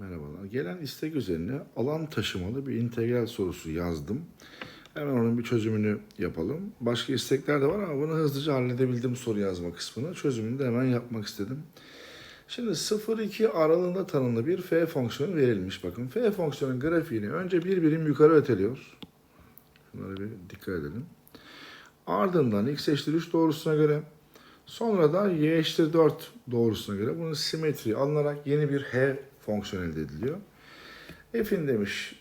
Merhabalar. Gelen istek üzerine alan taşımalı bir integral sorusu yazdım. Hemen onun bir çözümünü yapalım. Başka istekler de var ama bunu hızlıca halledebildim soru yazma kısmını. Çözümünü de hemen yapmak istedim. Şimdi 0-2 aralığında tanımlı bir f fonksiyonu verilmiş. Bakın f fonksiyonun grafiğini önce bir birim yukarı öteliyor. Şunlara bir dikkat edelim. Ardından x eşittir 3 doğrusuna göre Sonra da y eşittir 4 doğrusuna göre bunun simetri alınarak yeni bir h fonksiyon elde ediliyor. F'in demiş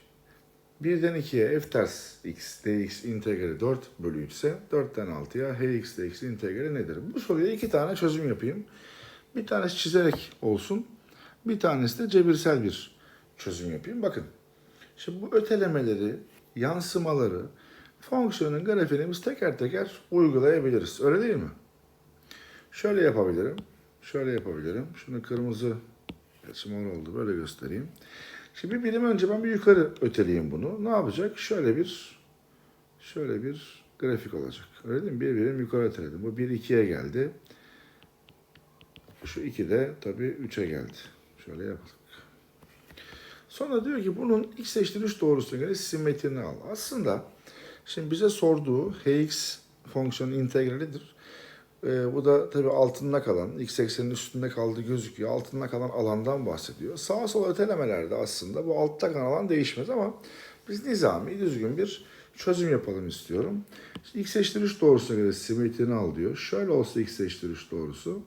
1'den 2'ye f ters x dx integrali 4 bölü 3 ise 4'ten 6'ya hx dx integrali nedir? Bu soruya iki tane çözüm yapayım. Bir tanesi çizerek olsun. Bir tanesi de cebirsel bir çözüm yapayım. Bakın. Şimdi bu ötelemeleri, yansımaları fonksiyonun grafiğini biz teker teker uygulayabiliriz. Öyle değil mi? Şöyle yapabilirim. Şöyle yapabilirim. Şunu kırmızı gerçi oldu. Böyle göstereyim. Şimdi bir birim önce ben bir yukarı öteleyeyim bunu. Ne yapacak? Şöyle bir şöyle bir grafik olacak. Öyle değil mi? Bir birim yukarı öteledim. Bu 1 2'ye geldi. Şu 2 de tabii 3'e geldi. Şöyle yapalım. Sonra diyor ki bunun x eşittir 3 doğrusuna göre simetrini al. Aslında şimdi bize sorduğu hx fonksiyonu integralidir. Ee, bu da tabii altında kalan, x eksenin üstünde kaldığı gözüküyor. Altında kalan alandan bahsediyor. Sağa sola ötelemelerde aslında bu altta kalan alan değişmez ama biz nizami, düzgün bir çözüm yapalım istiyorum. X eşittir 3 doğrusuna göre simetrini al diyor. Şöyle olsa x eşittir 3 doğrusu.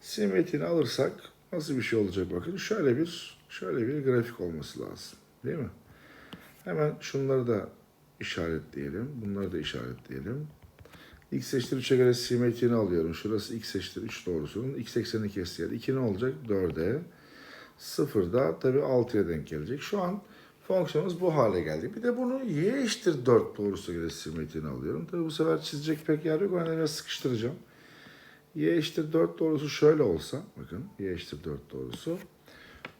Simetrini alırsak nasıl bir şey olacak bakın. Şöyle bir şöyle bir grafik olması lazım. Değil mi? Hemen şunları da işaretleyelim. Bunları da işaretleyelim. X eşittir 3'e göre simetrini alıyorum. Şurası x eşittir 3 doğrusunun x eksenini kestiği yer. 2 ne olacak? 4'e. 0 da tabii 6'ya denk gelecek. Şu an fonksiyonumuz bu hale geldi. Bir de bunu y eşittir 4 doğrusuna göre simetrini alıyorum. Tabii bu sefer çizecek pek yer yok. Biraz sıkıştıracağım. y eşittir 4 doğrusu şöyle olsa. Bakın y eşittir 4 doğrusu.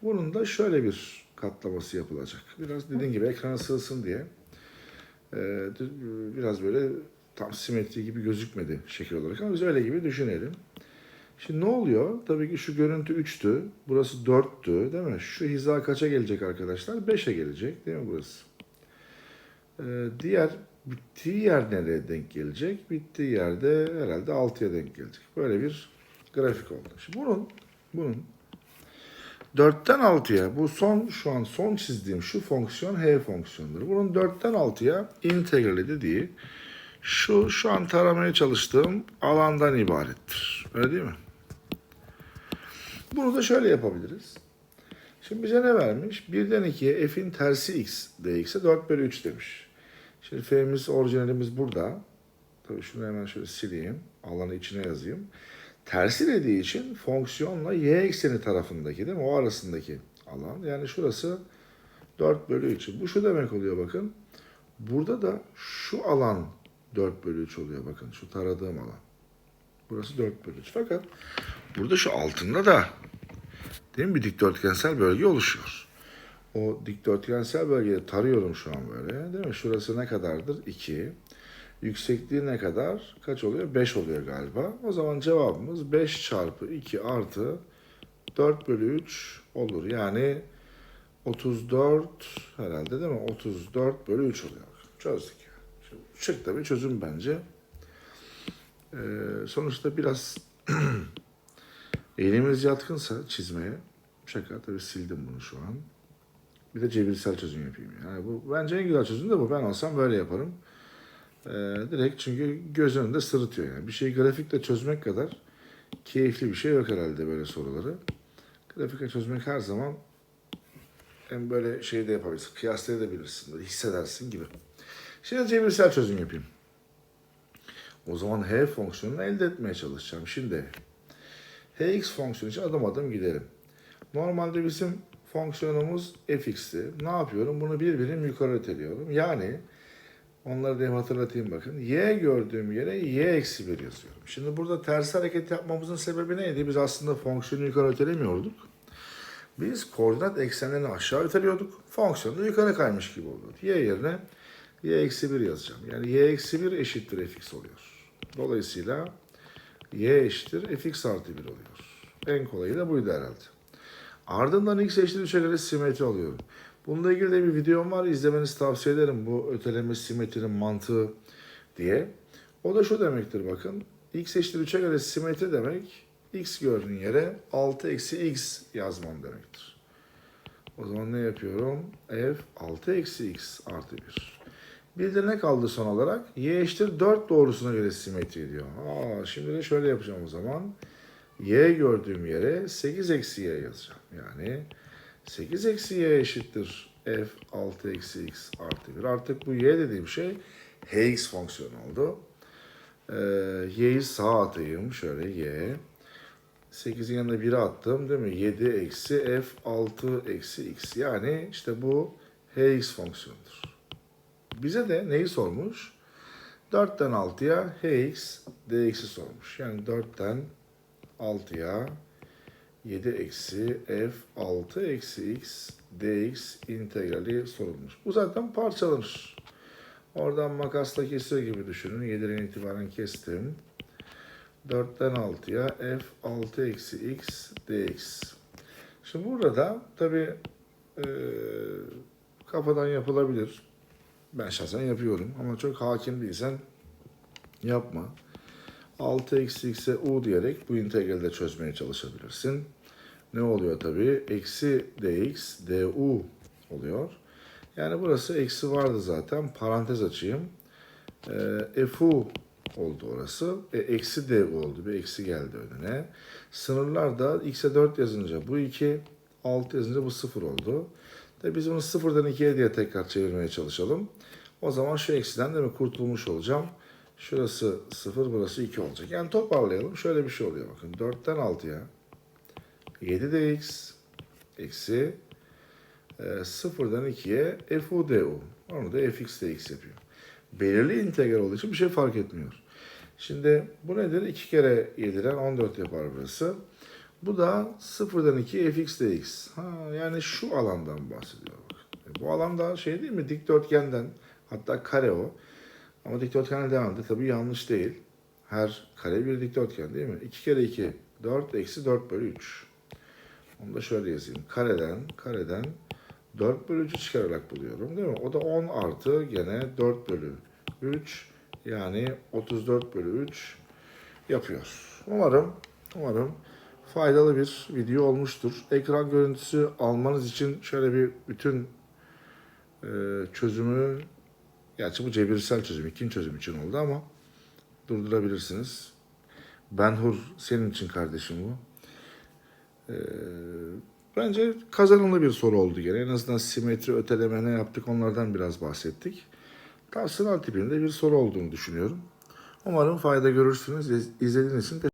Bunun da şöyle bir katlaması yapılacak. Biraz dediğim gibi ekrana sığsın diye. Ee, biraz böyle tam simetri gibi gözükmedi şekil olarak ama biz öyle gibi düşünelim. Şimdi ne oluyor? Tabii ki şu görüntü 3'tü. Burası 4'tü değil mi? Şu hiza kaça gelecek arkadaşlar? 5'e gelecek değil mi burası? Ee, diğer bittiği yer nereye denk gelecek? Bittiği yerde herhalde 6'ya denk gelecek. Böyle bir grafik oldu. Şimdi bunun bunun 4'ten 6'ya bu son şu an son çizdiğim şu fonksiyon h fonksiyonudur. Bunun 4'ten 6'ya integrali dediği şu şu an taramaya çalıştığım alandan ibarettir. Öyle değil mi? Bunu da şöyle yapabiliriz. Şimdi bize ne vermiş? 1'den 2'ye f'in tersi x dx'e 4 bölü 3 demiş. Şimdi f'miz orijinalimiz burada. Tabii şunu hemen şöyle sileyim. Alanı içine yazayım. Tersi dediği için fonksiyonla y ekseni tarafındaki değil mi? O arasındaki alan. Yani şurası 4 bölü 3. Bu şu demek oluyor bakın. Burada da şu alan 4 bölü 3 oluyor bakın şu taradığım alan. Burası 4 bölü 3. Fakat burada şu altında da değil mi bir dikdörtgensel bölge oluşuyor. O dikdörtgensel bölgeyi tarıyorum şu an böyle. Değil mi? Şurası ne kadardır? 2. Yüksekliği ne kadar? Kaç oluyor? 5 oluyor galiba. O zaman cevabımız 5 çarpı 2 artı 4 bölü 3 olur. Yani 34 herhalde değil mi? 34 bölü 3 oluyor. Çözdük. Şimdi çıktı bir çözüm bence. Ee, sonuçta biraz elimiz yatkınsa çizmeye şaka tabii sildim bunu şu an. Bir de cebirsel çözüm yapayım. Yani bu bence en güzel çözüm de bu. Ben olsam böyle yaparım. Ee, direkt çünkü göz önünde sırıtıyor yani. Bir şeyi grafikle çözmek kadar keyifli bir şey yok herhalde böyle soruları. Grafikle çözmek her zaman hem böyle şey de yapabilirsin, kıyaslayabilirsin, böyle hissedersin gibi. Şimdi cebirsel çözüm yapayım. O zaman h fonksiyonunu elde etmeye çalışacağım. Şimdi hx fonksiyonu için adım adım gidelim. Normalde bizim fonksiyonumuz fx'ti. Ne yapıyorum? Bunu bir birim yukarı öteliyorum. Yani onları da hatırlatayım bakın. y gördüğüm yere y eksi 1 yazıyorum. Şimdi burada ters hareket yapmamızın sebebi neydi? Biz aslında fonksiyonu yukarı ötelemiyorduk. Biz koordinat eksenlerini aşağı öteliyorduk. Fonksiyon da yukarı kaymış gibi oluyordu. Y yerine y eksi 1 yazacağım. Yani y eksi 1 eşittir fx oluyor. Dolayısıyla y eşittir fx artı 1 oluyor. En kolayı da buydu herhalde. Ardından x eşittir 3'e göre simetri alıyorum. Bununla ilgili de bir videom var. İzlemenizi tavsiye ederim. Bu öteleme simetrinin mantığı diye. O da şu demektir bakın. x eşittir 3'e göre simetri demek x gördüğün yere 6 eksi x yazmam demektir. O zaman ne yapıyorum? f 6 eksi x artı 1. Bir de ne kaldı son olarak? y eşittir 4 doğrusuna göre simetri diyor. Aa, şimdi de şöyle yapacağım o zaman. y gördüğüm yere 8 eksi y yazacağım. Yani 8 eksi y eşittir f 6 eksi x artı 1. Artık bu y dediğim şey hx fonksiyonu oldu. Ee, y'yi sağa atayım. Şöyle y. 8'in yanına 1'i attım değil mi? 7 eksi f 6 eksi x. Yani işte bu hx fonksiyonudur. Bize de neyi sormuş? 4'ten 6'ya hx dx'i sormuş. Yani 4'ten 6'ya 7 eksi f 6 eksi x dx integrali sorulmuş. Bu zaten parçalanır. Oradan makasla kesiyor gibi düşünün. 7'den itibaren kestim. 4'ten 6'ya f 6 eksi x dx. Şimdi burada tabi kafadan yapılabilir. Ben şahsen yapıyorum ama çok hakim değilsen yapma. 6 eksi x'e u diyerek bu integralde çözmeye çalışabilirsin. Ne oluyor tabi? Eksi dx du oluyor. Yani burası eksi vardı zaten. Parantez açayım. E, fu oldu orası. E, eksi du oldu. Bir eksi geldi önüne. Sınırlar da x'e 4 yazınca bu 2, 6 yazınca bu 0 oldu. Tabi biz bunu 0'dan 2'ye diye tekrar çevirmeye çalışalım. O zaman şu eksiden de mi kurtulmuş olacağım? Şurası 0, burası 2 olacak. Yani toparlayalım. Şöyle bir şey oluyor bakın. 4'ten 6'ya 7 dx eksi e, 0'dan 2'ye fu du. Onu da fx dx yapıyor. Belirli integral olduğu için bir şey fark etmiyor. Şimdi bu nedir? 2 kere 7'den 14 yapar burası. Bu da 0'dan 2 fx dx. Ha, yani şu alandan bahsediyor. Bak. Bu alan da şey değil mi? Dikdörtgenden. Hatta kare o. Ama dikdörtgene devam etti. Tabii yanlış değil. Her kare bir dikdörtgen değil mi? 2 kere 2 4 eksi 4 bölü 3. Onu da şöyle yazayım. Kareden, kareden 4 bölü 3'ü çıkararak buluyorum değil mi? O da 10 artı gene 4 bölü 3 yani 34 bölü 3 yapıyor. Umarım, umarım faydalı bir video olmuştur. Ekran görüntüsü almanız için şöyle bir bütün e, çözümü, gerçi bu cebirsel çözüm, ikinci çözüm için oldu ama durdurabilirsiniz. Benhur senin için kardeşim bu. Ee, bence kazanımlı bir soru oldu gene. En azından simetri, öteleme ne yaptık onlardan biraz bahsettik. Sınav tipinde bir soru olduğunu düşünüyorum. Umarım fayda görürsünüz. İzlediğiniz için teşekkür